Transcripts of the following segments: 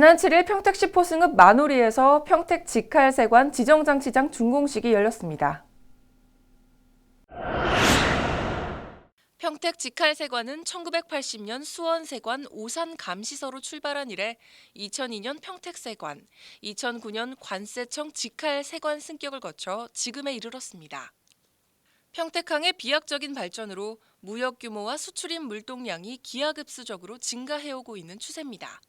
지난 7일 평택시 포승읍 마누리에서 평택 직할세관 지정장치장 준공식이 열렸습니다. 평택 직할세관은 1980년 수원세관 오산 감시서로 출발한 이래 2002년 평택세관, 2009년 관세청 직할세관 승격을 거쳐 지금에 이르렀습니다. 평택항의 비약적인 발전으로 무역 규모와 수출입 물동량이 기하급수적으로 증가해오고 있는 추세입니다.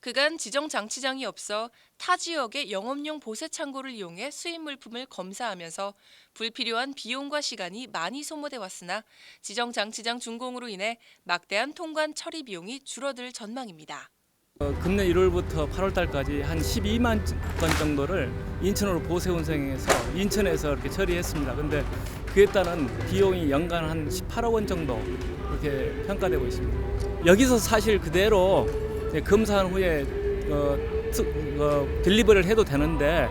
그간 지정 장치장이 없어 타 지역의 영업용 보세 창고를 이용해 수입 물품을 검사하면서 불필요한 비용과 시간이 많이 소모돼 왔으나 지정 장치장 준공으로 인해 막대한 통관 처리 비용이 줄어들 전망입니다. 어, 금년 1월부터 8월 달까지 한 12만 건 정도를 인천으로 보세 운송해서 인천에서 이렇게 처리했습니다. 근데 그에 따른 비용이 연간 한 18억 원 정도 그렇게 평가되고 있습니다. 여기서 사실 그대로 검사한 후에 어, 특- 어, 딜리버리를 해도 되는데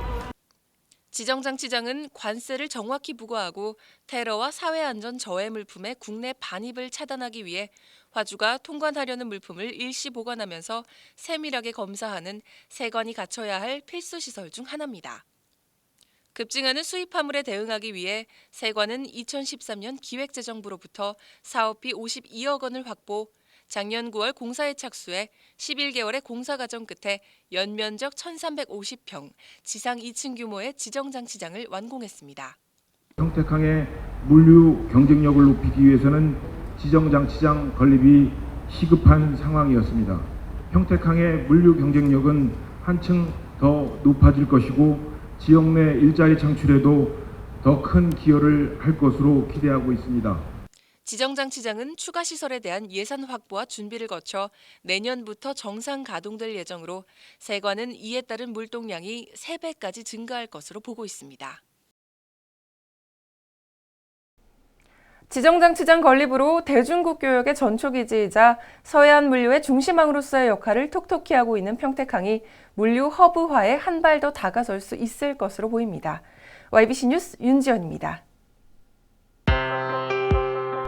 지정장치장은 관세를 정확히 부과하고 테러와 사회 안전 저해 물품의 국내 반입을 차단하기 위해 화주가 통관하려는 물품을 일시 보관하면서 세밀하게 검사하는 세관이 갖춰야 할 필수 시설 중 하나입니다. 급증하는 수입 화물에 대응하기 위해 세관은 2013년 기획재정부로부터 사업비 52억 원을 확보, 작년 9월 공사에 착수해 11개월의 공사 과정 끝에 연면적 1,350평, 지상 2층 규모의 지정장치장을 완공했습니다. 평택항의 물류 경쟁력을 높이기 위해서는 지정장치장 건립이 시급한 상황이었습니다. 평택항의 물류 경쟁력은 한층 더 높아질 것이고 지역 내 일자리 창출에도 더 큰 기여를 할 것으로 기대하고 있습니다. 지정장치장은 추가 시설에 대한 예산 확보와 준비를 거쳐 내년부터 정상 가동될 예정으로 세관은 이에 따른 물동량이 3배까지 증가할 것으로 보고 있습니다. 지정장치장 건립으로 대중국 교역의 전초기지이자 서해안 물류의 중심항으로서의 역할을 톡톡히 하고 있는 평택항이 물류 허브화에 한 발 더 다가설 수 있을 것으로 보입니다. YBC 뉴스 윤지연입니다.